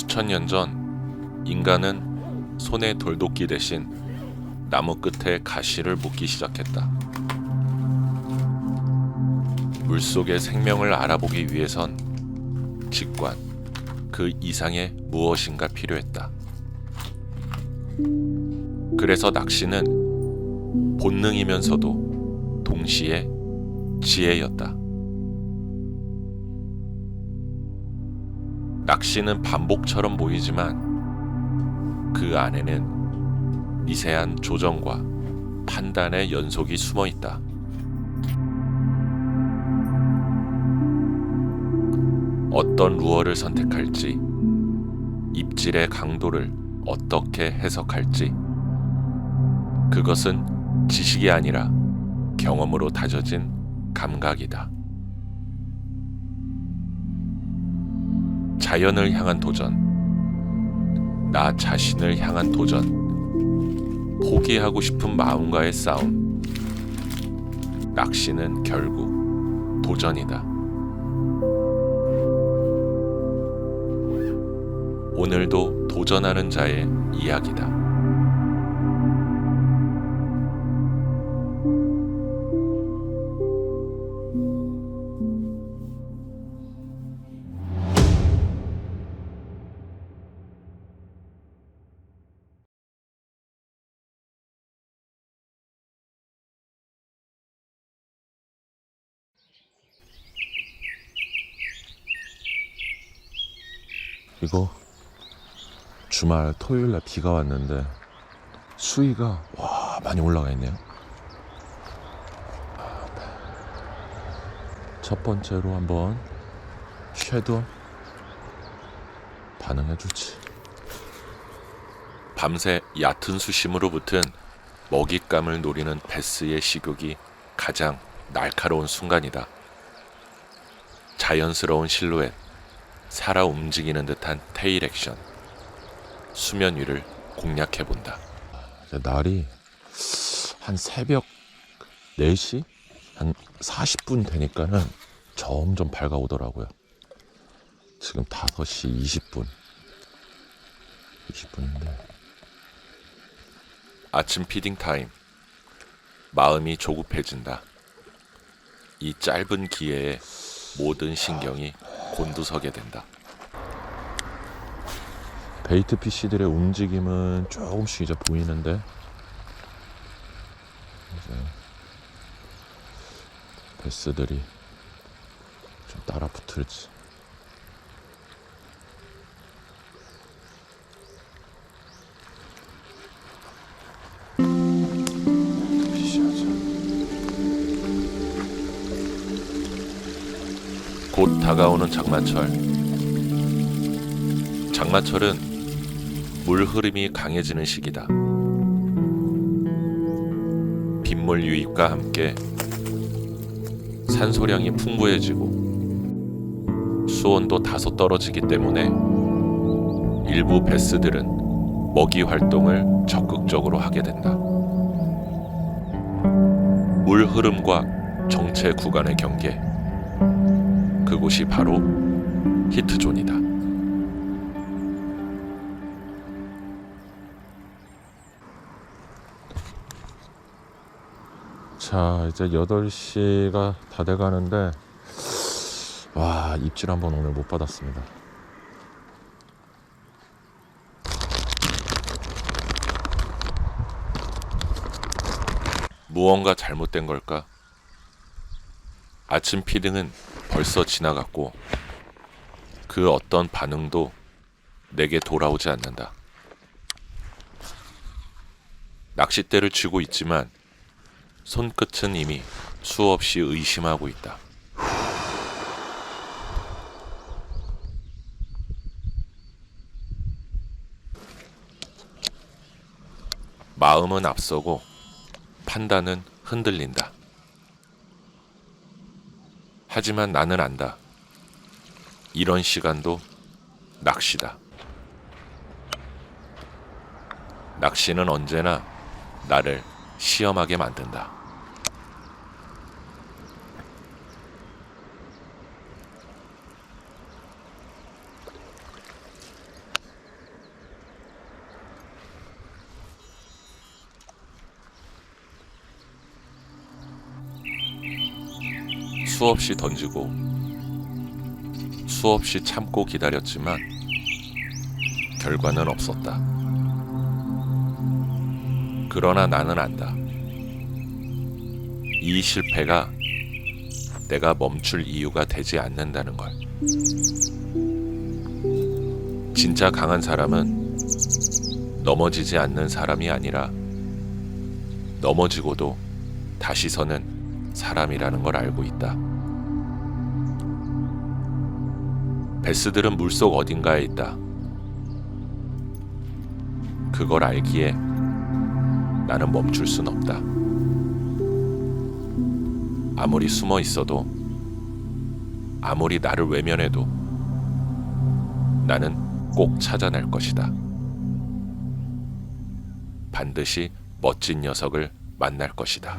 수천 년 전 인간은 손에 돌도끼 대신 나무 끝에 가시를 묶기 시작했다. 물속의 생명을 알아보기 위해선 직관, 그 이상의 무엇인가 필요했다. 그래서 낚시는 본능이면서도 동시에 지혜였다. 낚시는 반복처럼 보이지만 그 안에는 미세한 조정과 판단의 연속이 숨어 있다. 어떤 루어를 선택할지, 입질의 강도를 어떻게 해석할지, 그것은 지식이 아니라 경험으로 다져진 감각이다. 자연을 향한 도전, 나 자신을 향한 도전, 포기하고 싶은 마음과의 싸움. 낚시는 결국 도전이다. 오늘도 도전하는 자의 이야기다. 이거 주말 토요일 날 비가 왔는데 수위가 와 많이 올라가 있네요. 첫 번째로 한번 쉐도 반응해 주지. 밤새 얕은 수심으로 붙은 먹잇감을 노리는 베스의 시국이 가장 날카로운 순간이다. 자연스러운 실루엣, 살아 움직이는 듯한 테일 액션, 수면 위를 공략해 본다. 날이 한 새벽 4시 한 40분 되니까는 점점 밝아오더라고요. 지금 5시 20분. 20분인데 아침 피딩 타임. 마음이 조급해진다. 이 짧은 기회에 모든 신경이 곤두서게 된다. 베이트 PC들의 움직임은 조금씩 이제 보이는데 이제 베스들이 좀 따라 붙을지 곧 다가오는 장마철. 장마철은 물 흐름이 강해지는 시기다. 빗물 유입과 함께 산소량이 풍부해지고 수온도 다소 떨어지기 때문에 일부 베스들은 먹이 활동을 적극적으로 하게 된다. 물 흐름과 정체 구간의 경계. 그곳이 바로 히트존이다. 자 이제 8시가 다 돼 가는데 와 입질 한번 오늘 못 받았습니다 무언가 잘못된 걸까? 아침 피딩은 벌써 지나갔고 그 어떤 반응도 내게 돌아오지 않는다. 낚싯대를 쥐고 있지만 손끝은 이미 수없이 의심하고 있다. 마음은 앞서고 판단은 흔들린다. 하지만 나는 안다. 이런 시간도 낚시다. 낚시는 언제나 나를 시험하게 만든다. 수없이 던지고 수없이 참고 기다렸지만 결과는 없었다. 그러나 나는 안다. 이 실패가 내가 멈출 이유가 되지 않는다는 걸. 진짜 강한 사람은 넘어지지 않는 사람이 아니라 넘어지고도 다시 서는 사람이라는 걸 알고 있다. 베스들은 물속 어딘가에 있다. 그걸 알기에 나는 멈출 순 없다. 아무리 숨어 있어도 아무리 나를 외면해도 나는 꼭 찾아낼 것이다. 반드시 멋진 녀석을 만날 것이다.